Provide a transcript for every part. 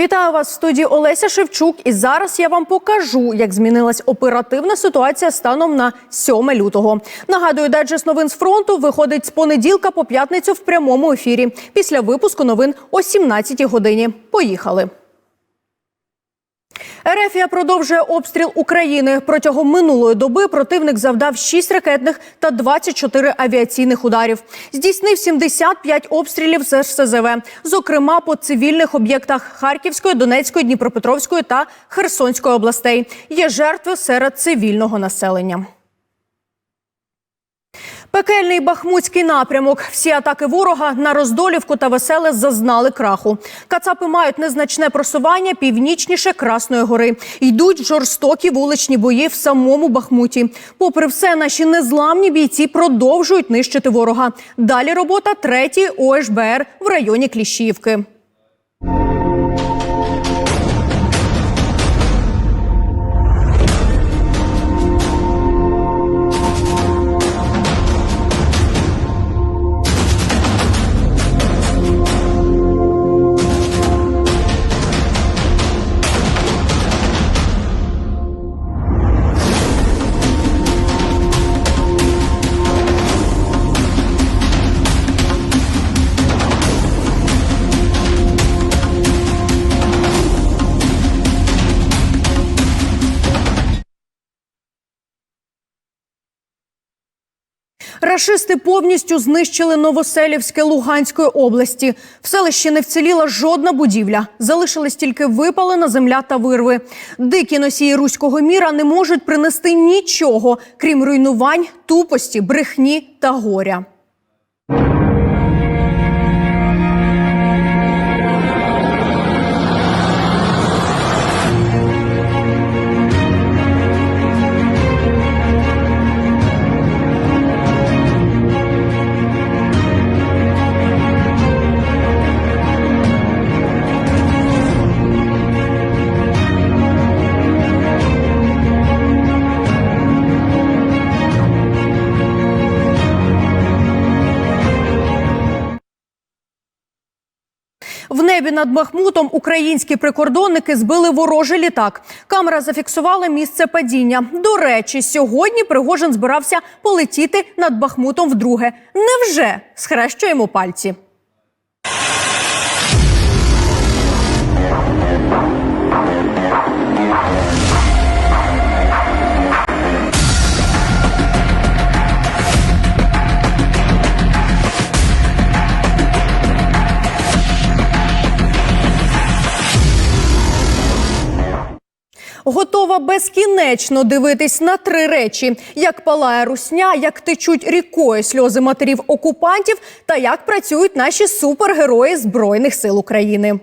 Вітаю вас в студії Олеся Шевчук. І зараз я вам покажу, як змінилась оперативна ситуація станом на 7 лютого. Нагадую, дайджест новин з фронту виходить з понеділка по п'ятницю в прямому ефірі. Після випуску новин о 17 годині. Поїхали. Ерефія продовжує обстріл України. Протягом минулої доби противник завдав 6 ракетних та 24 авіаційних ударів. Здійснив 75 обстрілів з СЗВ, зокрема по цивільних об'єктах Харківської, Донецької, Дніпропетровської та Херсонської областей. Є жертви серед цивільного населення. Пекельний бахмутський напрямок. Всі атаки ворога на Роздолівку та Веселе зазнали краху. Кацапи мають незначне просування північніше Красної гори. Йдуть жорстокі вуличні бої в самому Бахмуті. Попри все, наші незламні бійці продовжують нищити ворога. Далі робота третьої ОШБР в районі Кліщівки. Рашисти повністю знищили Новоселівське Луганської області. В селищі не вціліла жодна будівля. Залишились тільки випалена земля та вирви. Дикі носії руського міра не можуть принести нічого, крім руйнувань, тупості, брехні та горя. Небі над Бахмутом українські прикордонники збили ворожий літак. Камера зафіксувала місце падіння. До речі, сьогодні Пригожин збирався полетіти над Бахмутом вдруге. Невже схрещуємо пальці? Готова безкінечно дивитись на три речі: як палає русня, як течуть рікою сльози матерів окупантів, та як працюють наші супергерої Збройних сил України.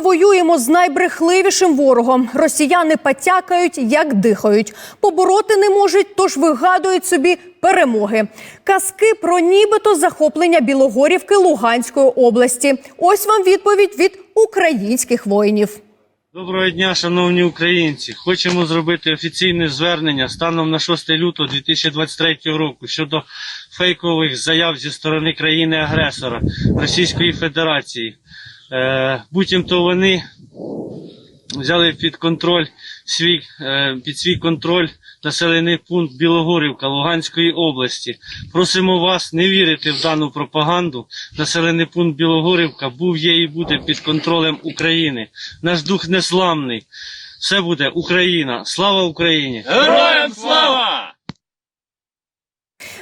Воюємо з найбрехливішим ворогом. Росіяни потякають, як дихають. Побороти не можуть, тож вигадують собі перемоги. Казки про нібито захоплення Білогорівки Луганської області. Ось вам відповідь від українських воїнів. Доброго дня, шановні українці. Хочемо зробити офіційне звернення станом на 6 лютого 2023 року щодо фейкових заяв зі сторони країни-агресора Російської Федерації. Е, Буцімто вони взяли під контроль свій, е, під свій контроль населений пункт Білогорівка Луганської області. Просимо вас не вірити в дану пропаганду. Населений пункт Білогорівка був, є і буде під контролем України. Наш дух незламний. Все буде Україна. Слава Україні! Героям слава!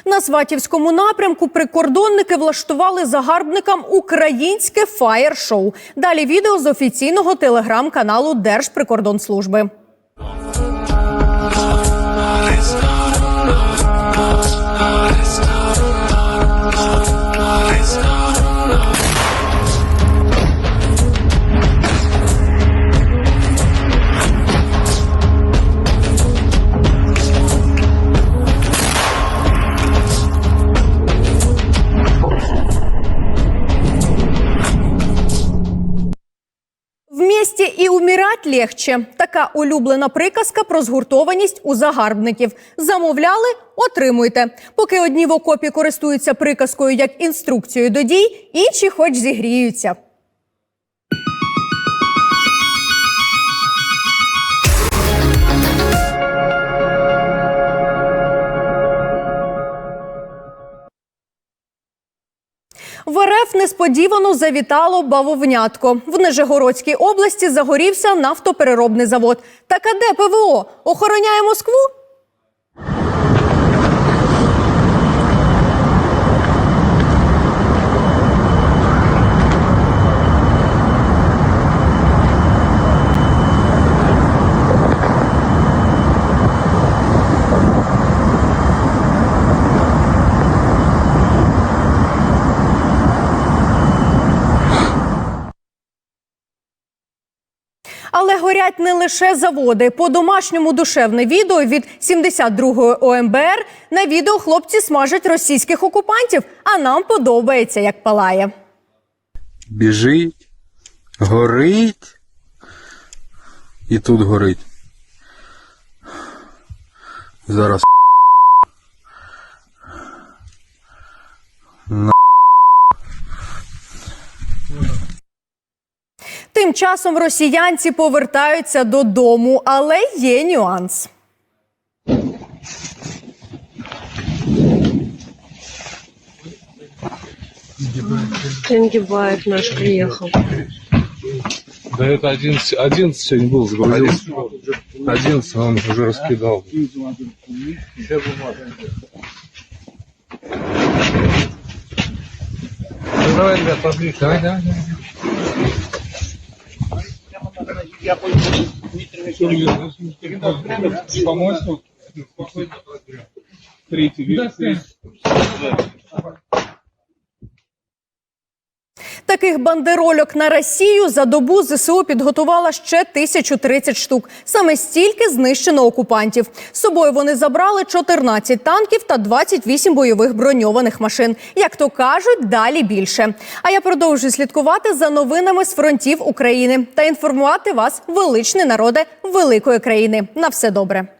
На Сватівському напрямку прикордонники влаштували загарбникам українське фаєр-шоу. Далі відео з офіційного телеграм-каналу Держприкордонслужби. І легче. Така улюблена приказка про згуртованість у загарбників. Замовляли, отримуйте. Поки одні в окопі користуються приказкою як інструкцією до дій, інші хоч зігріються. В РФ несподівано завітало бавовнятко. В Нижегородській області загорівся нафтопереробний завод. Так а де ПВО? Охороняє Москву? Але горять не лише заводи. По домашньому душевне відео від 72-ї ОМБР на відео хлопці смажать російських окупантів. А нам подобається, як палає. Біжить, горить. І тут горить. Зараз. Часом росіянці повертаються додому, але є нюанс. Тенгибаев наш приехал. Да это 11, 11 сегодня был, загрузился. 11 он уже раскидал. Ну, давай, ребят, поближе. Давай, давай, давай. Помочь? Третий вид. Таких бандерольок на Росію за добу ЗСУ підготувала ще 1030 штук. Саме стільки знищено окупантів. З собою вони забрали 14 танків та 28 бойових броньованих машин. Як то кажуть, далі більше. А я продовжую слідкувати за новинами з фронтів України та інформувати вас, величний народе великої країни. На все добре.